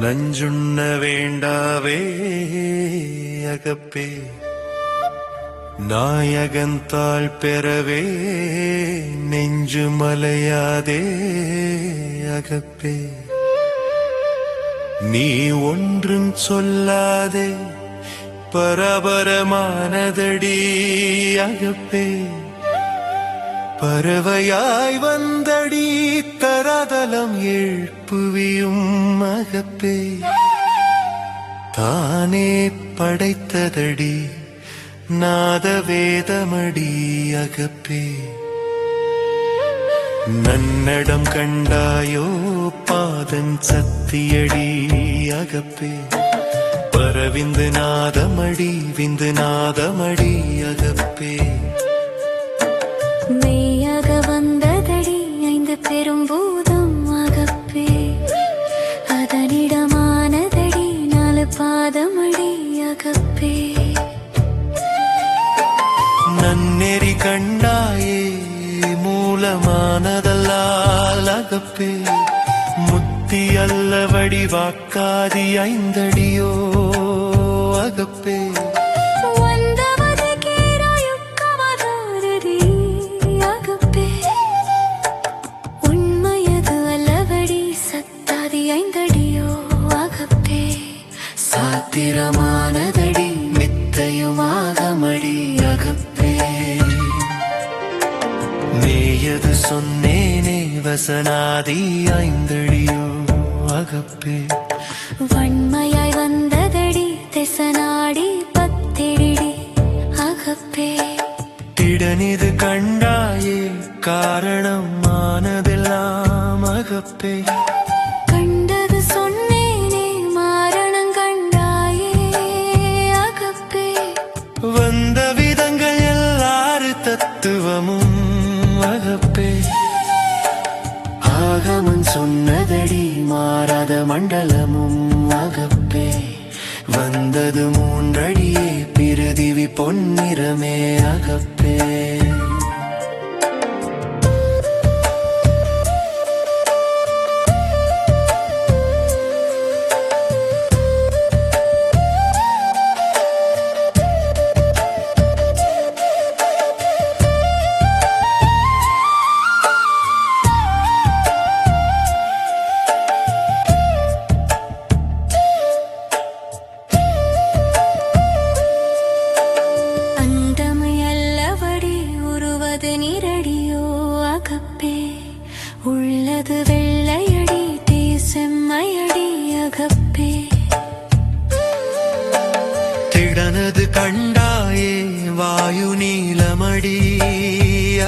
நஞ்சுண்ண வேண்டாவே அகப்பே. நாயகந்தால் பெறவே நெஞ்சு மலையாதே அகப்பே. நீ ஒன்றும் சொல்லாதே பரபரமானதடி அகப்பே. பறவையாய் வந்தடி தரதலம் எழுப்புவியும் மகப்பே. தானே படைத்ததடி நாதவேதமடி அகப்பே. நன்னடம் கண்டாயோ பாதன் சத்தியடி அகப்பே. பரவிந்து நாதமடி விந்து நாதமடி அகப்பே. அகப்பே முத்தி அல்ல வடிவாக்காதி ஐந்தடியோ அகப்பே. சாத்திரமானதடி மித்தையுமாகமடி அகப்பே. மேயது சொன்னேனே வசனாதி ஐந்தடியோ அகப்பே. வன்மையாய் வந்ததடி தெசனாடி பத்திடிடி அகப்பே. திடனிது கண்டாயே காரணம் ஆனதெல்லாம் அகப்பே. கண்டது சொன்னேனே மாரணம் கண்டாயே அகப்பே. வந்த விதங்கள் எல்லாரு தத்துவமும் சொன்னதடி மாறாத மண்டலமும் அகப்பே. வந்தது மூன்றடியே பிரிதிவி பொன்னிறமே அகப்பே. வாயு நீலமடி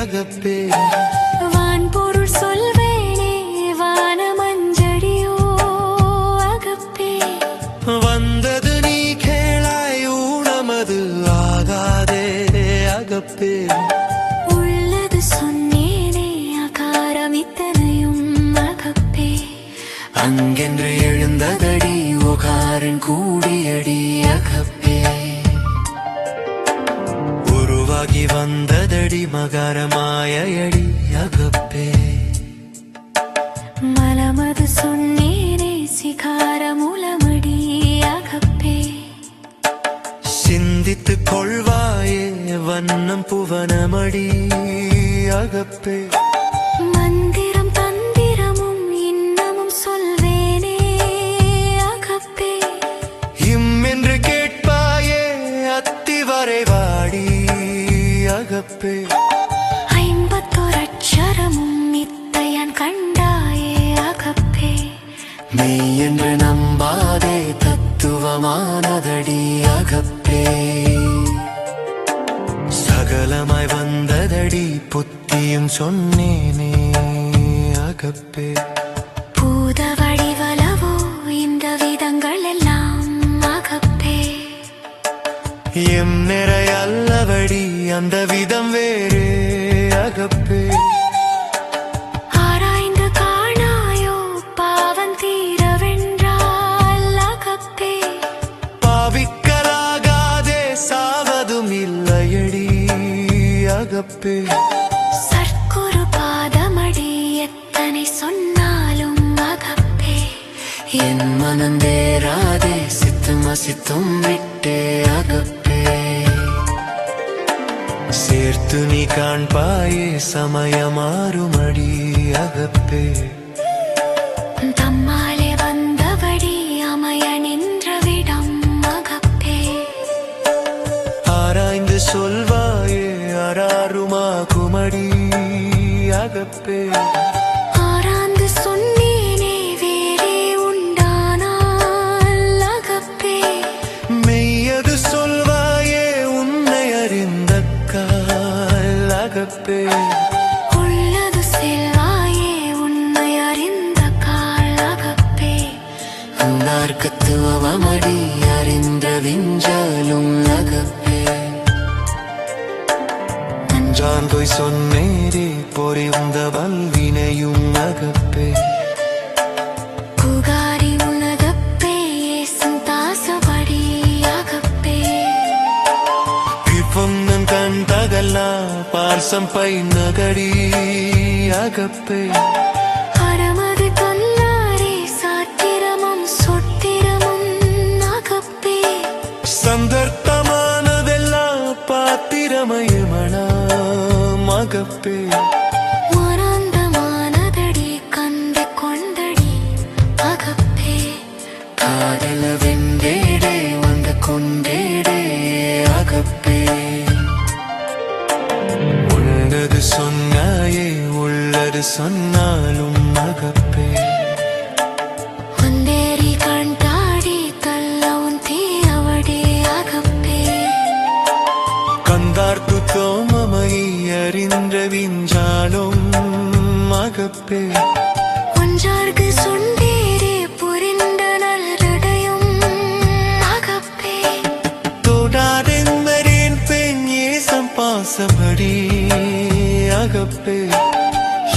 அகப்பே. வான்பொருள் சொல்வேனே வானமஞ்சடியோ அகப்பே. வந்தது நீ கேளாய் ஊனமது ஆகாதே அகப்பே. உள்ளது சொன்னேனே அகாரம் இத்தனையும் அகப்பே. அங்கென்று எழுந்ததடி ஒகாரன் கூடியடி அகப்பே. உருவாகி வந்ததடி மகரமாயடி அகப்பே. மலமது சொன்னேனே சிகார மூலமடி அகப்பே. சிந்தித்து கொள்வாயே வண்ணம் புவனமடி அகப்பே. பூத வடிவலவோ இந்த விதங்கள் எல்லாம் அகப்பே. எம் நிறை அல்லவடி அந்த விதம் வேறு அகப்பே. பாவிக்கலாகாதே சாவதும் இல்லையடி அகப்பே. என் மனந்தேராதே சித்தும் அசித்தும் விட்டே அகப்பே. சேர்த்து நீ காண்பாயே சமயமாறுமடி அகப்பே. தம்மாலே வந்தபடி அமைய நின்றவிடம் அகப்பே. ஆராய்ந்து சொல்வாயே அராருமா குமடி அகப்பே. போய் சொன்னேரே பொறிந்த வல்வினையும் அகப்பே புகாரி உலகப்பே ஏசும் தாசபடி அகப்பே பொன்னன் கண் தகல்லா பார்சம் பை நகடி அகப்பே அறமது மகப்பே அகப்பே ஒன்றார்க்கு சொந்தேரே புரிந்த நல்லடையும் அகப்பே. தொடாதென்மரேன் பெண் ஏசம் பாசமடி அகப்பே.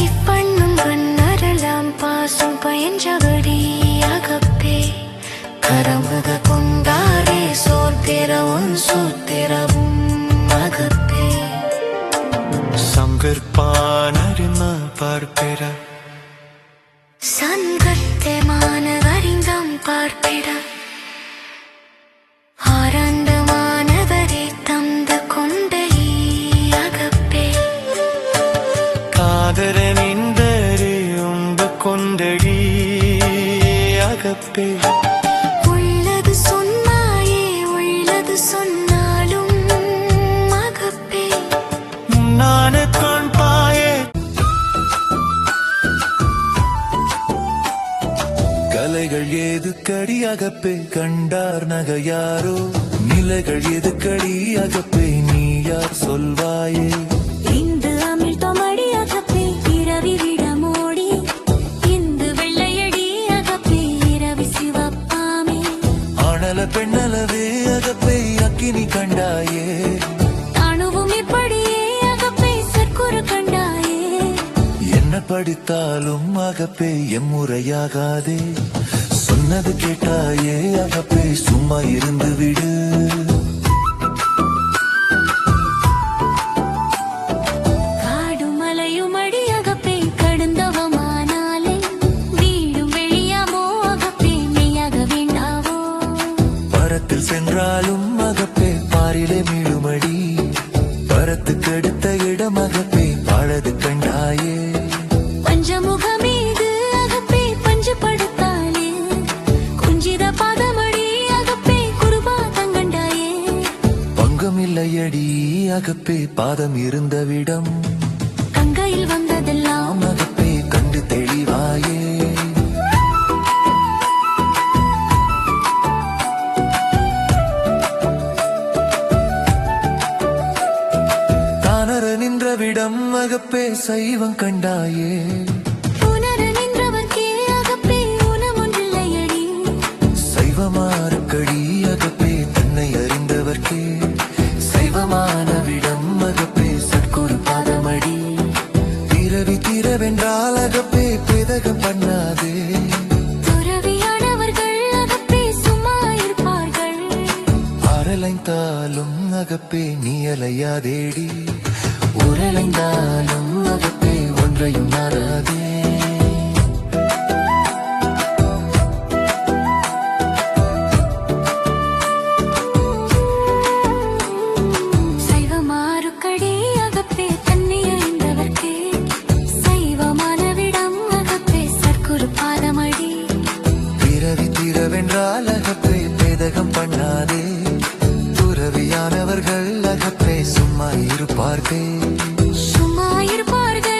இப்பண்ணும் கண்ணரலாம் பாசும் பயின்றபடி அகப்பே உள்ளது சொன்னாயே உள்ளது சொன்னாலும் அகப்பே நான காண்பாயே கலைகள் ஏது கடி அகப்பே? கண்டார் நகையாரோ? நிலைகள் எது கடி அகப்பே? நீ யார் சொல்வாயே? அக்கினி கண்டாயே. அணுவும் இப்படியே அகப்பே சற்குரு கண்டாயே. என்ன படித்தாலும் அகப்பே எம்முறையாகாதே சொன்னது கேட்டாயே அகப்பே சும்மா இருந்து விடு. பங்கமில்லையடி அகப்பே பாதம் இருந்தவிடம் கங்கையில் வந்ததெல்லாம் அகப்பே கண்டு தெளிவாயே. தானர நின்றவிடம் அகப்பே சைவம் கண்டாயே. இருப்பார்கள் சும்மா இருப்பார்கள்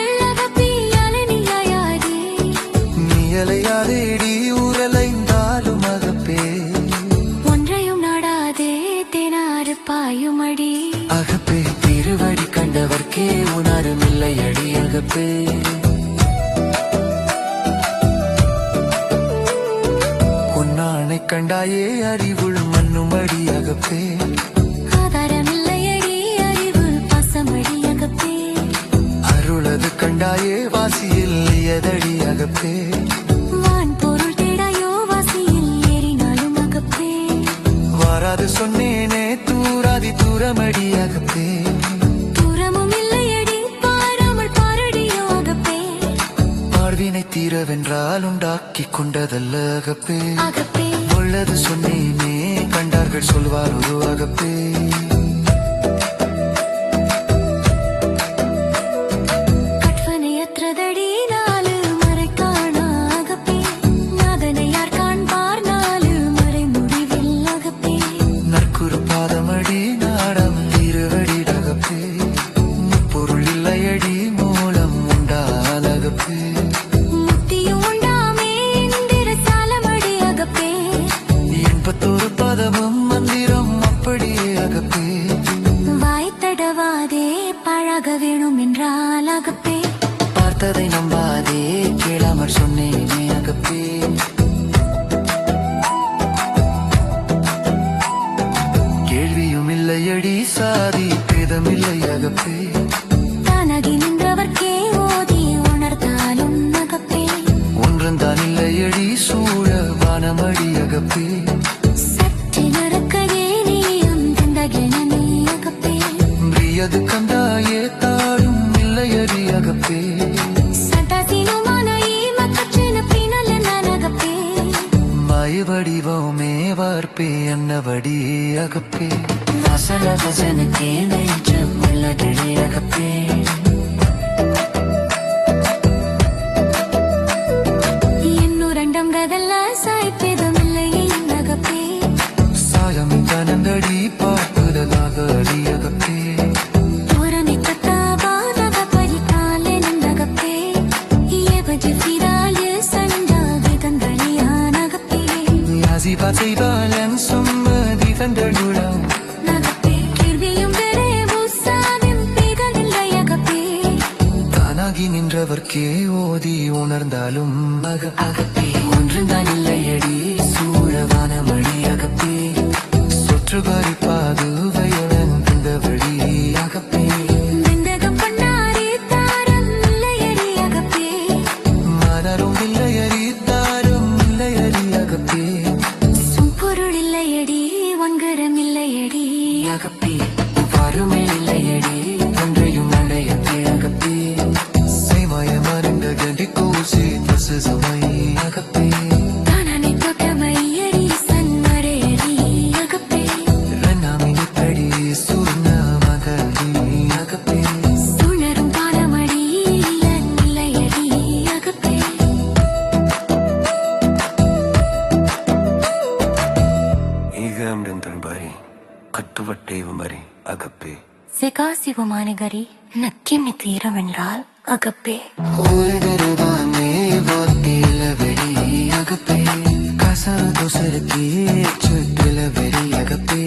நியலையாதேடி உரலைந்தாலும் அகப்பே. ஒன்றையும் நாடாதே தேனாறு பாயுமடி. அகப்பே திருவடி கண்டவர்க்கே உணருமில்லை அடி அகப்பே. பொன்னானை கண்டாயே அறிவுள் மண்ணுமடி அகப்பே. தேடாயே வாசியில் எதடி அகப்பே? வான் பொருள் தேடாயோ வாசியில் ஏறினாலும் அகப்பே. வராது சொன்னேனே தூராதி தூரமடி அகப்பே. தூரமும் இல்லையடி பாராமல் பாரடியோ அகப்பே. பார்வினை தீரவென்றால் உண்டாக்கி கொண்டதல்ல அகப்பே. அகப்பே. உள்ளது சொன்னேனே கண்டார்கள் சொல்வார் ஒரு அகப்பே. தெற்கே ஓதி உணர்ந்தாலும் அக அகப்பே ஒன்றுதான் இல்லையடி சூழவான மழி அகப்பே சுற்றுபாரி பாதுவையுடன் இந்த வழி அகப்பே மலரும் இல்லையடி தாரும் இல்லையடி அகப்பே சும்பொருள் இல்லையடி வங்கரம் இல்லையடி அகப்பே ತುವಟ್ಟೇವ ಮರಿ ಅಗಪ್ಪೆ ಸಿಗಾಸಿವುಮಾನಿಗರಿ ನಕ್ಕಿ ಮಿತೀರವೆಂಡಾಲ್ ಅಗಪ್ಪೆ ಕಸ ತುಸರಕ್ಕೆ ಚುಟ್ಟಿಲ ಬೆರಿ ಅಗಪ್ಪೆ